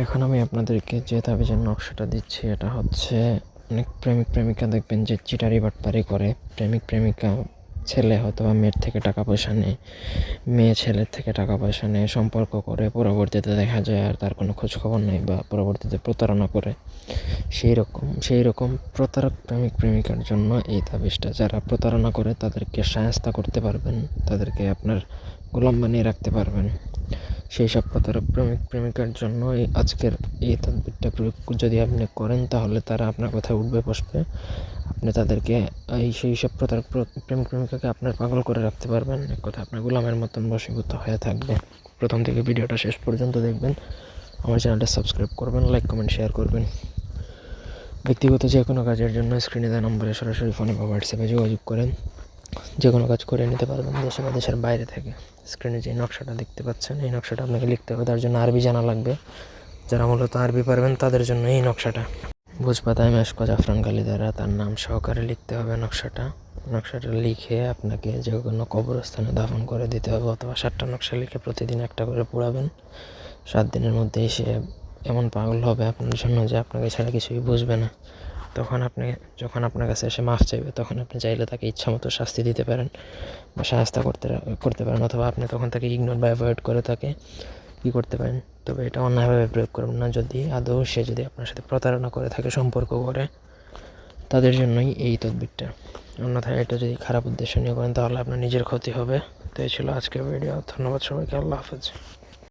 এখন আমি আপনাদেরকে যে তাবিজের নকশাটা দিচ্ছি, এটা হচ্ছে অনেক প্রেমিক প্রেমিকা দেখবেন যে চিটারি বাটপারি করে। প্রেমিক প্রেমিকা, ছেলে হয়তো বা মেয়ের থেকে টাকা পয়সা নেয়, মেয়ে ছেলের থেকে টাকা পয়সা নেয়, সম্পর্ক করে, পরবর্তীতে দেখা যায় আর তার কোনো খোঁজখবর নেই বা পরবর্তীতে প্রতারণা করে। সেই রকম সেই রকম প্রতারক প্রেমিক প্রেমিকার জন্য এই তাবিজটা, যারা প্রতারণা করে তাদেরকে সায়স্তা করতে পারবেন, তাদেরকে আপনার গোলাম বানিয়ে রাখতে পারবেন। সেই সব কথার প্রেমিক প্রেমিকার জন্য এই আজকের এই তদবিরটা প্রয়োগ যদি আপনি করেন, তাহলে তারা আপনার কথা উঠবে, বসবে। আপনি তাদেরকে এই সেই সব প্রতারক প্র- প্রেমিক প্রেমিকাকে আপনার পাগল করে রাখতে পারবেন। এক কথা আপনার গোলামের মতন বশীভূত হয়ে থাকবে। প্রথম থেকে ভিডিওটা শেষ পর্যন্ত দেখবেন। আমার চ্যানেলটা সাবস্ক্রাইব করবেন, লাইক, কমেন্ট, শেয়ার করবেন। ব্যক্তিগত যে কোনো কাজের জন্য স্ক্রিনে দেওয়া নম্বরে সরাসরি ফোনে বা হোয়াটসঅ্যাপে যোগাযোগ করেন। যে কোনো কাজ করে নিতে পারবেন দেশে বা দেশের বাইরে থেকে। স্ক্রিনে যে নকশাটা দেখতে পাচ্ছেন, এই নকশাটা আপনাকে লিখতে হবে। তার জন্য আরবি জানা লাগবে। যারা মূলত আরবি পারবেন, তাদের জন্য এই নকশাটা। ভোজপাতায় মেশক জাফরান কালি দ্বারা তার নাম সহকারে লিখতে হবে নকশাটা। নকশাটা লিখে আপনাকে যে কোনো কবরস্থানে দাফন করে দিতে হবে অথবা সাতটা নকশা লিখে প্রতিদিন একটা করে পোড়াবেন। সাত দিনের মধ্যে সে এমন পাগল হবে আপনার জন্য যে আপনাকে ছাড়া কিছুই বুঝবে না। তখন আপনি, যখন আপনার কাছে এসে মাফ চাইবে, তখন আপনি চাইলে তাকে ইচ্ছা মতো শাস্তি দিতে পারেন বা সাহায্য করতে করতে পারেন অথবা আপনি তখন তাকে ইগনোর বা অ্যাভয়েড করে তাকে কী করতে পারেন। তবে এটা অন্যায়ভাবে প্রয়োগ করবেন না। যদি আদৌ সে যদি আপনার সাথে প্রতারণা করে থাকে, সম্পর্ক করে, তাদের জন্যই এই তদবিরটা। অন্যথায় এটা যদি খারাপ উদ্দেশ্য নিয়ে করেন, তাহলে আপনার নিজের ক্ষতি হবে। তো এই ছিল আজকের ভিডিও। ধন্যবাদ সবাইকে। আল্লাহ হাফেজ।